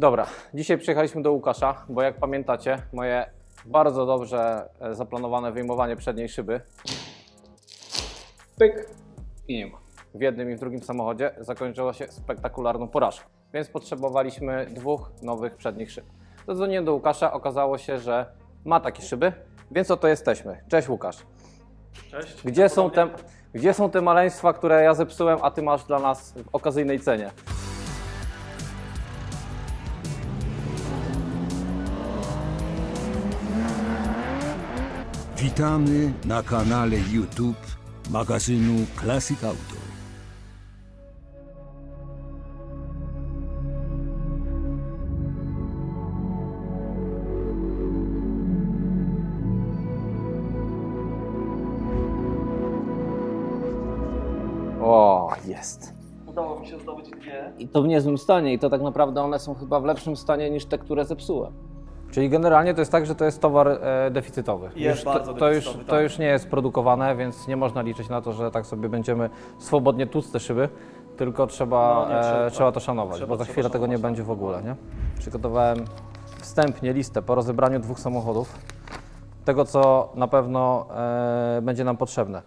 Dobra, dzisiaj przyjechaliśmy do Łukasza, bo jak pamiętacie, moje bardzo dobrze e, zaplanowane wyjmowanie przedniej szyby pyk i nie ma. W jednym i w drugim samochodzie zakończyło się spektakularną porażką, więc potrzebowaliśmy dwóch nowych przednich szyb. Zadzwoniłem do Łukasza, okazało się, że ma takie szyby, więc oto jesteśmy. Cześć Łukasz. Cześć. Gdzie są, te, gdzie są te maleństwa, które ja zepsułem, a ty masz dla nas w okazyjnej cenie? Witamy na kanale YouTube magazynu Classic Auto. O, jest. Udało mi się zdobyć dwie. I to w niezłym stanie i to tak naprawdę one są chyba w lepszym stanie niż te, które zepsułem. Czyli generalnie to jest tak, że to jest towar e, deficytowy. Jest już, bardzo to, to, już, deficytowy, to tak. już nie jest produkowane, więc nie można liczyć na to, że tak sobie będziemy swobodnie tłuc te szyby, tylko trzeba, No, nie, e, trzeba, trzeba, tak. to szanować, Trzeba- bo za trzeba chwilę tego nie szanować, będzie w ogóle. Nie? Przygotowałem wstępnie listę po rozebraniu dwóch samochodów, tego co na pewno e, będzie nam potrzebne.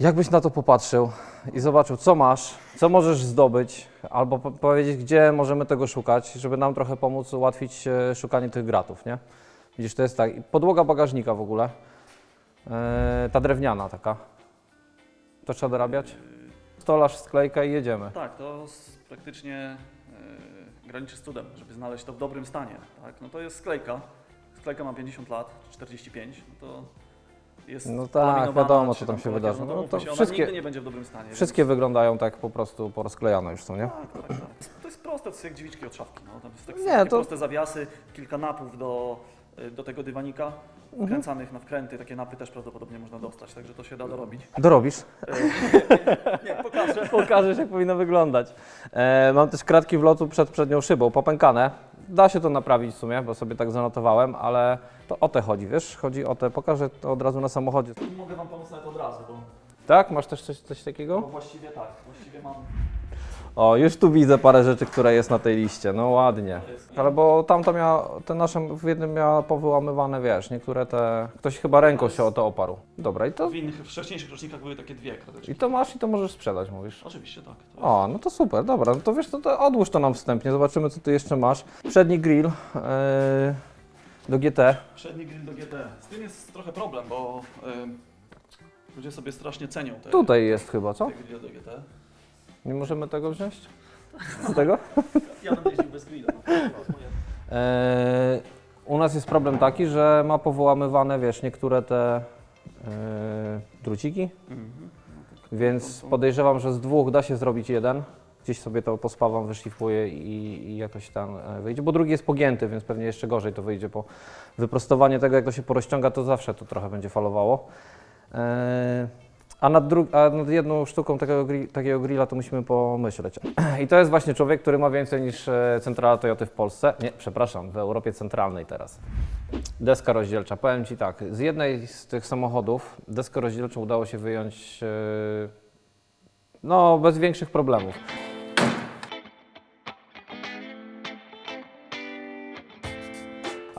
Jakbyś na to popatrzył i zobaczył, co masz, co możesz zdobyć, albo po powiedzieć, gdzie możemy tego szukać, żeby nam trochę pomóc ułatwić e, szukanie tych gratów, nie? Widzisz, to jest tak. Podłoga bagażnika w ogóle, e, ta drewniana taka. To trzeba dorabiać? Stolarz, sklejka i jedziemy. Tak, to praktycznie e, graniczy z cudem, żeby znaleźć to w dobrym stanie. Tak? No to jest sklejka. Sklejka ma 50 lat, 45. No to jest No tak, wiadomo, czy co tam się wydarzy. No to, No to ona wszystkie- nigdy nie będzie w dobrym stanie. Wszystkie wyglądają tak po prostu porozklejane już są, nie? Tak, tak, tak. To jest proste, to jest jak dziewiczki od szafki. No. Tam jest tak, Nie, takie to- proste zawiasy, kilka napów do, e, do tego dywanika. Mhm. Wkręcanych na wkręty, takie napy też prawdopodobnie można dostać, także to się da dorobić. Dorobisz? Nie, pokażę. Pokażesz, jak powinno wyglądać. E, mam też kratki wlotu przed przednią szybą, popękane. Da się to naprawić w sumie, bo sobie tak zanotowałem, ale to o te chodzi, wiesz? Chodzi o te, pokażę to od razu na samochodzie. Mogę Wam pomóc nawet od razu, bo, Tak? Masz też coś, coś bo takiego? właściwie tak, właściwie mam O, już tu widzę parę rzeczy, które jest na tej liście. No ładnie. Jest- Ale bo tamto miała, te nasze w jednym miała powyłamywane, wiesz, niektóre te... Ktoś chyba ręką się o to oparł. Dobra, i to, W innych wcześniejszych rocznikach były takie dwie krateczki. i to masz i to możesz sprzedać, mówisz. Oczywiście tak. To O, no to super, dobra, no to wiesz, to, to odłóż to nam wstępnie, zobaczymy co ty jeszcze masz. Przedni grill yy, do GT. jest przedni grill do GT. Z tym jest trochę problem, bo y, ludzie sobie strasznie cenią te, Tutaj jest chyba, co? te grille do GT. Nie możemy tego wziąć? Z tego? Ja będę jeździł bez grilla. No, Yy, u nas jest problem taki, że ma powołamywane, wiesz, niektóre te yy, druciki, Mhm. więc podejrzewam, że z dwóch da się zrobić jeden. Gdzieś sobie to pospawam, wyszlifuję i, i jakoś tam e, wyjdzie, bo drugi jest pogięty, więc pewnie jeszcze gorzej to wyjdzie, bo wyprostowanie tego, jak to się porozciąga, to zawsze to trochę będzie falowało. E, a nad, a nad jedną sztuką takiego, gri- takiego grilla to musimy pomyśleć. I to jest właśnie człowiek, który ma więcej niż e, centrala Toyoty w Polsce. Nie, przepraszam, w Europie Centralnej teraz. Deska rozdzielcza. Powiem Ci tak, z jednej z tych samochodów deskę rozdzielczą udało się wyjąć e, no, bez większych problemów.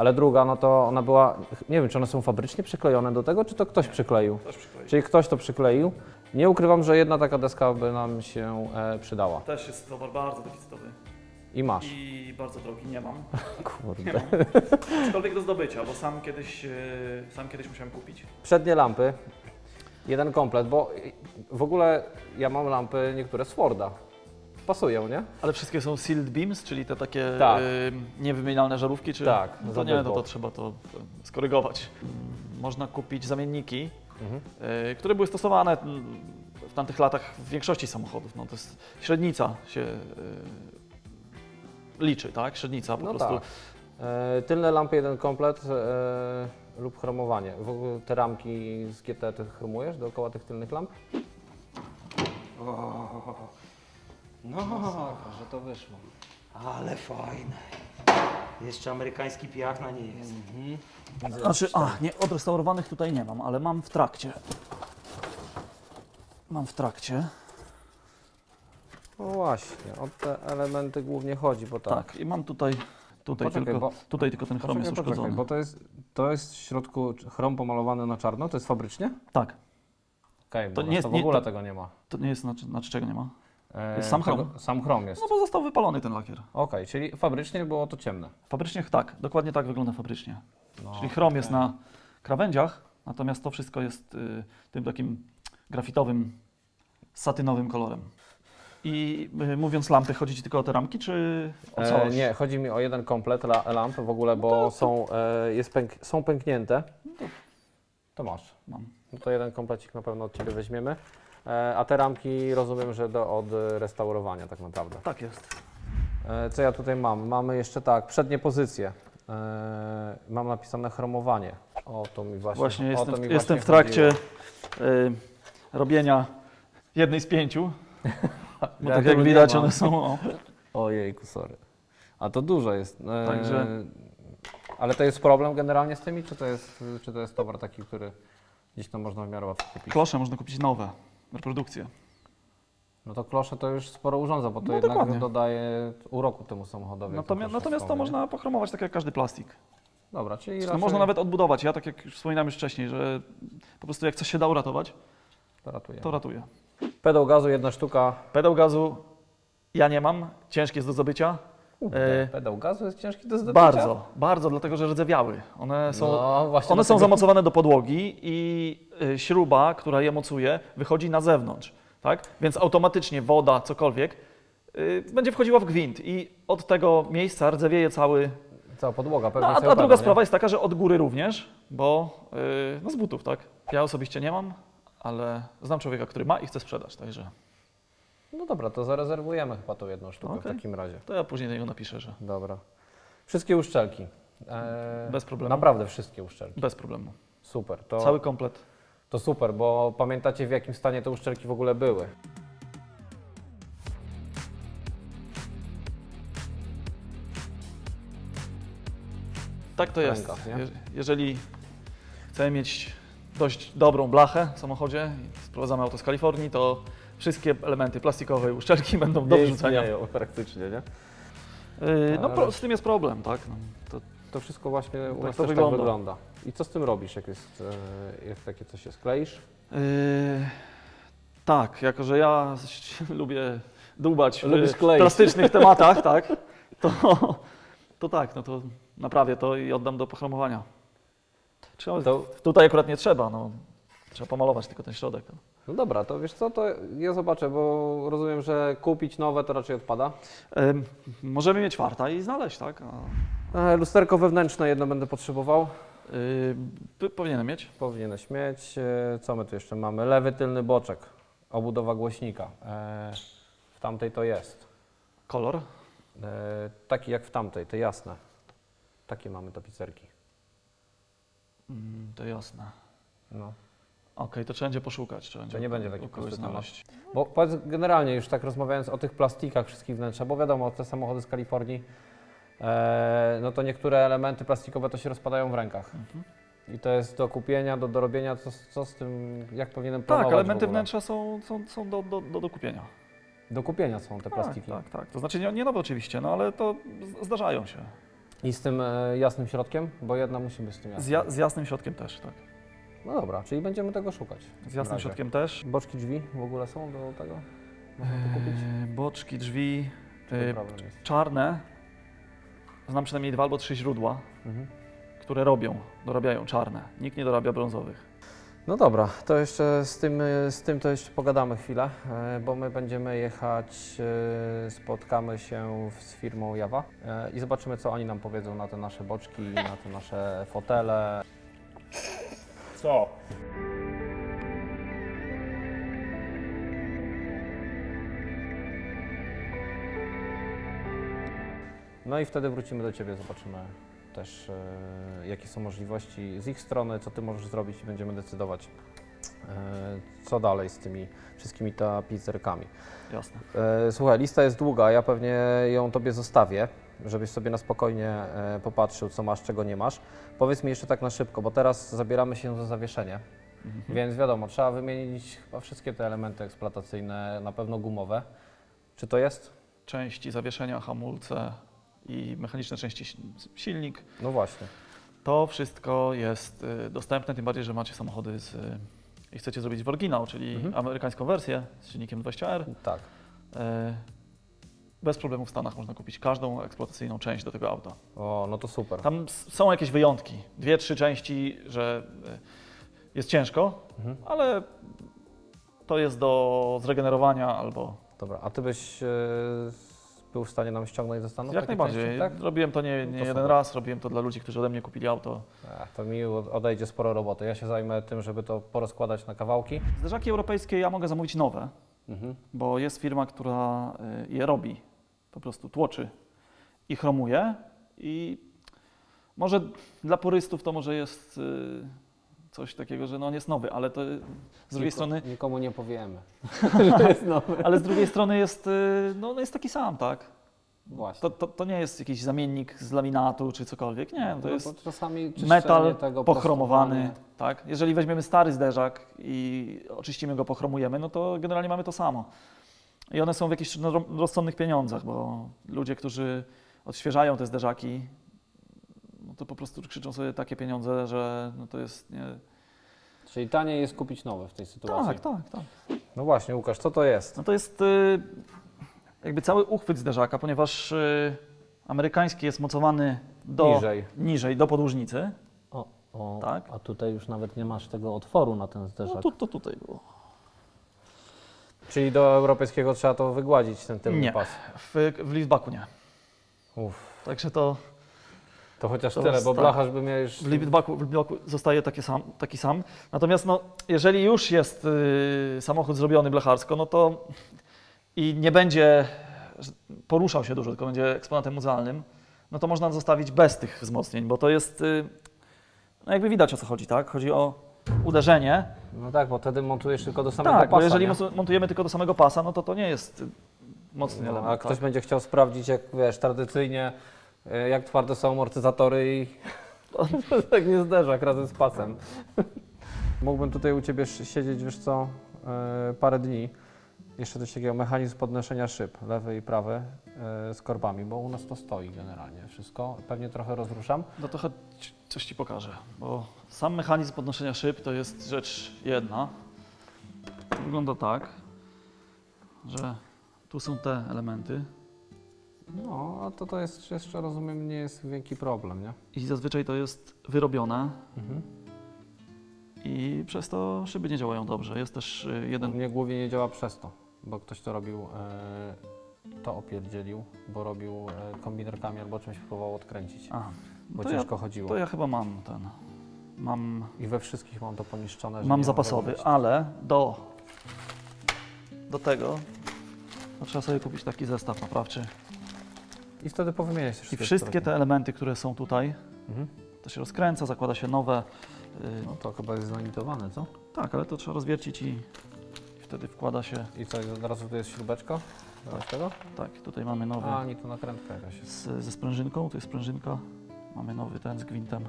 Ale druga, no to ona była, nie wiem, czy one są fabrycznie przyklejone do tego, czy to ktoś przykleił. Też przykleić. Czyli ktoś to przykleił. Nie ukrywam, że jedna taka deska by nam się e, przydała. Też jest towar bardzo deficytowy I masz. i bardzo drogi. Nie mam. Nie Kurde. mam. Aczkolwiek do zdobycia, bo sam kiedyś, y, sam kiedyś musiałem kupić. Przednie lampy, jeden komplet, bo w ogóle ja mam lampy niektóre z Forda. Pasują, nie? Ale wszystkie są sealed beams, czyli te takie Tak. y, niewymienialne żarówki, czy Tak, no za to nie, to, to deadbolt. trzeba to y, skorygować. Można kupić zamienniki, Mhm. y, które były stosowane mm, w tamtych latach w większości samochodów. No to jest średnica się y, liczy, tak? Średnica po No prostu. tak. E, tylne lampy, jeden komplet e, lub chromowanie. W ogóle te ramki z GT ty chromujesz dookoła tych tylnych lamp? No, że to wyszło. Ale fajne. Jeszcze amerykański pijak na niej jest. Znaczy, a, nie, odrestaurowanych tutaj nie mam, ale mam w trakcie. Mam w trakcie. No właśnie, o te elementy głównie chodzi, bo tak. Tak, i mam tutaj, tutaj, Poczekaj, tylko, bo- tutaj tylko ten chrom jest Poczekaj, uszkodzony. bo to jest, to jest w środku chrom pomalowany na czarno, to jest fabrycznie? Tak, Okej, To bo nie nie jest- to w nie- ogóle to- tego nie ma. to nie jest, znaczy, znaczy czego nie ma? E, sam chrom? tego- Sam chrom jest. No bo został wypalony ten lakier. Okej, czyli fabrycznie było to ciemne. Fabrycznie tak, dokładnie tak wygląda fabrycznie. No, Czyli chrom jest na krawędziach, natomiast to wszystko jest y, tym takim grafitowym, satynowym kolorem. I y, mówiąc lampy, chodzi Ci tylko o te ramki, czy o E, całość? nie, chodzi mi o jeden komplet la, lamp w ogóle, bo są, e, jest pęk, są pęknięte. To masz. Mam. No to jeden komplecik na pewno od Ciebie weźmiemy. E, a te ramki rozumiem, że do, od restaurowania tak naprawdę. Tak jest. E, co ja tutaj mam? Mamy jeszcze tak, przednie pozycje. E, mam napisane chromowanie. O, to mi właśnie, Właśnie o jestem, to mi jestem w właśnie trakcie y, robienia jednej z pięciu, bo Ja tak tego jak nie widać mam. one są... O, Ojejku, sorry. A to dużo jest. E, Także- Ale to jest problem generalnie z tymi, czy to jest, czy to jest towar taki, który gdzieś tam można w miarę łatwo kupić? klosze można kupić nowe, reprodukcje. No to klosze to już sporo urządza, bo to No jednak dokładnie. dodaje uroku temu samochodowi. jak Natomiast, klosze natomiast to nie? można pochromować tak jak każdy plastik. Dobra, czyli To raczej można nawet odbudować. Ja tak jak już wspominałem już wcześniej, że po prostu jak coś się da uratować, to ratuje. to ratuje. Pedał gazu, jedna sztuka. Pedał gazu ja nie mam, ciężki jest do zdobycia. Kurde, E, pedał gazu jest ciężki do zdobycia? Bardzo, bardzo, dlatego że rdzewiały. One są, No, właśnie one są dlatego- zamocowane do podłogi i y, śruba, która je mocuje, wychodzi na zewnątrz. Tak? Więc automatycznie woda, cokolwiek, y, będzie wchodziła w gwint i od tego miejsca rdzewieje cały. Cała podłoga, No, pewnie a, cały a druga pedał, sprawa jest taka, że od góry również, bo y, no z butów, tak? Ja osobiście nie mam, ale znam człowieka, który ma i chce sprzedać, także Nie? No dobra, to zarezerwujemy chyba tą jedną sztukę Okej. w takim razie. to ja później do niego napiszę, że Dobra. Wszystkie uszczelki. E, Bez problemu. Naprawdę wszystkie uszczelki. bez problemu. Super. To, Cały komplet. to super, bo pamiętacie w jakim stanie te uszczelki w ogóle były. Tak to jest. Rękaw, nie? Je- Jeżeli chcemy mieć dość dobrą blachę w samochodzie, i sprowadzamy auto z Kalifornii, to wszystkie elementy plastikowe i uszczelki będą do Nie wrzucenia. istnieją praktycznie, nie? Yy, no Ale- pro, z tym jest problem, tak? No, to, To wszystko właśnie u Tak nas to też wygląda. tak wygląda. I co z tym robisz, jak jest, e, jak takie coś jest? Kleisz? yy, tak, jako że ja lubię dłubać Lubisz w kleić. plastycznych tematach, tak, to, to tak, no to naprawię to i oddam do pochromowania. Trzeba, To- Tutaj akurat nie trzeba, no, trzeba pomalować tylko ten środek. No dobra, to wiesz co, to ja zobaczę, bo rozumiem, że kupić nowe to raczej odpada. Możemy mieć farta i znaleźć, tak? A, E, lusterko wewnętrzne jedno będę potrzebował. p- powinienem mieć. Powinieneś mieć. E, Co my tu jeszcze mamy? Lewy tylny boczek. Obudowa głośnika. E, w tamtej to jest. Kolor. E, taki jak w tamtej, te jasne. Takie mamy tapicerki. Mm, to jasne. No. Okej, to trzeba będzie poszukać. Trzeba To nie będzie taki u kogoś prosty temat. znaleźć. Bo powiedz generalnie już tak rozmawiając o tych plastikach wszystkich wnętrza, bo wiadomo, te samochody z Kalifornii, e, no to niektóre elementy plastikowe to się rozpadają w rękach. Mhm. I to jest do kupienia, do dorobienia, co, co z tym, jak powinienem Tak, planować w elementy ogóle? wnętrza są, są, są do, do, do, do kupienia. Do kupienia są te plastiki. Tak, tak, tak. To znaczy nie, nie nowe oczywiście, no ale to z- zdarzają się. I z tym e, jasnym środkiem, bo jedna musi być z tym Z, jasnym. ja, z jasnym środkiem też, tak. No dobra, czyli będziemy tego szukać. Z jasnym razie. środkiem też. Boczki drzwi w ogóle są do tego? Można to kupić? Eee, boczki, drzwi, Czy eee, to problem jest? czarne. Znam przynajmniej dwa albo trzy źródła, Mhm. które robią, dorabiają czarne. Nikt nie dorabia brązowych. No dobra, to jeszcze z tym, e, z tym to jeszcze pogadamy chwilę, e, bo my będziemy jechać, e, spotkamy się w- z firmą Jawa e, i zobaczymy, co oni nam powiedzą na te nasze boczki, na te nasze fotele. Co? No i wtedy wrócimy do Ciebie, zobaczymy też, e, jakie są możliwości z ich strony, co Ty możesz zrobić i będziemy decydować, e, co dalej z tymi wszystkimi tapicerkami. Jasne. E, Słuchaj, lista jest długa, ja pewnie ją Tobie zostawię, żebyś sobie na spokojnie e, popatrzył, co masz, czego nie masz. Powiedz mi jeszcze tak na szybko, bo teraz zabieramy się za zawieszenie, więc wiadomo, trzeba wymienić chyba wszystkie te elementy eksploatacyjne, na pewno gumowe. Czy to jest? części zawieszenia, hamulce i mechaniczne części si- silnik. No właśnie. To wszystko jest y, dostępne, tym bardziej, że macie samochody z, y, i chcecie zrobić w oryginał, czyli Mhm. amerykańską wersję z silnikiem 20R. Tak. Y, Bez problemu w Stanach można kupić każdą eksploatacyjną część do tego auta. O, no to super. Tam są jakieś wyjątki, dwie, trzy części, że y, jest ciężko, Mhm. ale to jest do zregenerowania albo Dobra, a ty byś e, był w stanie nam ściągnąć ze Stanów? jak najbardziej. części, Tak? Robiłem to nie, nie No to jeden super. raz, robiłem to dla ludzi, którzy ode mnie kupili auto. Ech, to mi odejdzie sporo roboty. Ja się zajmę tym, żeby to porozkładać na kawałki. Zderzaki europejskie ja mogę zamówić nowe, Mhm. bo jest firma, która y, je robi. Po prostu tłoczy i chromuje. I może dla purystów to może jest y, coś takiego, że no on jest nowy, ale to z drugiej strony, Nikomu nie powiemy. ale z drugiej strony jest, y, no, on jest taki sam, tak? Właśnie. To, to, to nie jest jakiś zamiennik z laminatu czy cokolwiek, nie, to No, jest metal pochromowany, tak? Jeżeli weźmiemy stary zderzak i oczyścimy go, pochromujemy, no to generalnie mamy to samo. I one są w jakichś no, rozsądnych pieniądzach, bo ludzie, którzy odświeżają te zderzaki, no to po prostu krzyczą sobie takie pieniądze, że no to jest nie... Czyli taniej jest kupić nowe w tej sytuacji. Tak, tak, tak. No właśnie, Łukasz, co to jest? No to jest y, jakby cały uchwyt zderzaka, ponieważ y, amerykański jest mocowany do, Niżej. niżej do podłużnicy. O, o, Tak. a tutaj już nawet nie masz tego otworu na ten No zderzak. to, to tutaj było. Czyli do europejskiego trzeba to wygładzić, ten tylny Nie. pas. W, w liftbacku nie. Uff, Także to to chociaż To tyle, bo tak. blacharz by miał już... w liftbacku, w zostaje taki sam, taki sam. Natomiast no, jeżeli już jest y, samochód zrobiony blecharsko, no to i nie będzie poruszał się dużo, tylko będzie eksponatem muzealnym, no to można zostawić bez tych wzmocnień, bo to jest, y, no jakby widać o co chodzi, tak? Chodzi o uderzenie. No tak, bo wtedy montujesz tylko do samego Tak, pasa, bo jeżeli nie? montujemy tylko do samego pasa, no to to nie jest y, mocny No, element. a ktoś tak? będzie chciał sprawdzić, jak wiesz, tradycyjnie, e, jak twarde są amortyzatory i tak nie zderzak razem z pasem. Mógłbym tutaj u Ciebie siedzieć, wiesz co, e, parę dni. Jeszcze coś takiego, mechanizm podnoszenia szyb, lewy i prawy, e, z korbami, bo u nas to stoi generalnie wszystko. Pewnie trochę rozruszam. No chodź, coś Ci pokażę, bo sam mechanizm podnoszenia szyb to jest rzecz jedna. Wygląda tak, że tu są te elementy No, a to to jest jeszcze, rozumiem, nie jest wielki problem, nie? i zazwyczaj to jest wyrobione Mhm. I przez to szyby nie działają dobrze. Jest też y, U jeden... mnie głównie nie działa przez to, bo ktoś to robił, e, to opierdzielił, bo robił e, kombinerkami albo czymś próbował odkręcić, Aha, bo to ciężko ja, chodziło. to ja chyba mam ten, mam, I we wszystkich mam to poniszczone. mam zapasowy, mogę ale do, do tego to trzeba sobie kupić taki zestaw naprawczy. I wtedy powymieniać te I wszystkie wszystkie te elementy, które są tutaj, Mhm. to się rozkręca, zakłada się nowe. Y, No to chyba jest zanitowane, co? Tak, ale to trzeba rozwiercić i, i wtedy wkłada się. I co, od razu tu jest śrubeczka? Zamiast tego? Tak, tutaj mamy nowy A, nie, to nakrętka jakaś jest. z, ze sprężynką, tu jest sprężynka. Mamy nowy ten z gwintem.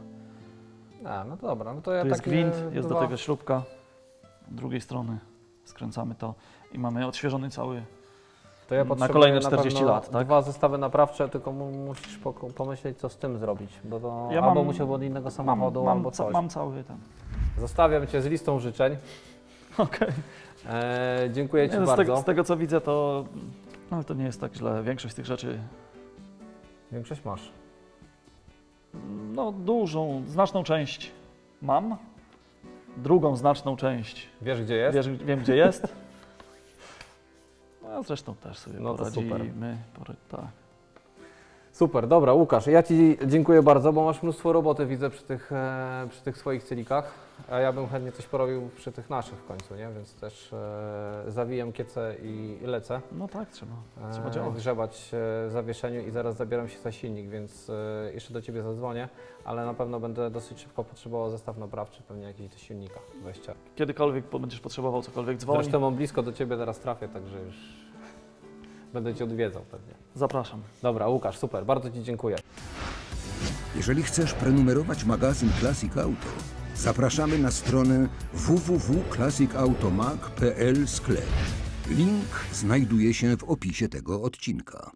A, no dobra, no to ja Tu jest takie gwint, jest do tego śrubka. Z drugiej strony skręcamy to i mamy odświeżony cały. To ja na potrzebuję kolejne na 40 pewno lat, tak? Dwa zestawy naprawcze, tylko mu, musisz poko- pomyśleć, co z tym zrobić, bo to Ja albo mam- musiałby od innego samochodu, mam, albo ca, coś. mam cały ten. Zostawiam Cię z listą życzeń. Okej. E, dziękuję Ci Nie, no, z, bardzo. tego, z tego co widzę, to. No, to nie jest tak źle. Większość tych rzeczy. Większość masz. No, dużą, znaczną część mam. Drugą znaczną część Wiesz, gdzie jest? Wiesz, wiem, gdzie jest. No, a zresztą też sobie No to poradzimy. Pory, tak. Super, dobra, Łukasz, ja Ci dziękuję bardzo, bo masz mnóstwo roboty, widzę, przy tych, e, przy tych swoich cylikach, a ja bym chętnie coś porobił przy tych naszych w końcu, nie? Więc też e, zawijam kiece i lecę. No tak, trzeba, E, trzeba działać. grzebać e, w zawieszeniu i zaraz zabieram się za silnik, więc e, jeszcze do Ciebie zadzwonię, ale na pewno będę dosyć szybko potrzebował zestaw naprawczy, pewnie jakiś do silnika, wejścia. Kiedykolwiek będziesz potrzebował cokolwiek dzwoni, Zresztą mam blisko do Ciebie, teraz trafię, także już będę Cię odwiedzał pewnie. zapraszam. Dobra, Łukasz, super, bardzo Ci dziękuję. Jeżeli chcesz prenumerować magazyn Classic Auto, zapraszamy na stronę www.classicautomag.pl sklep. Link znajduje się w opisie tego odcinka.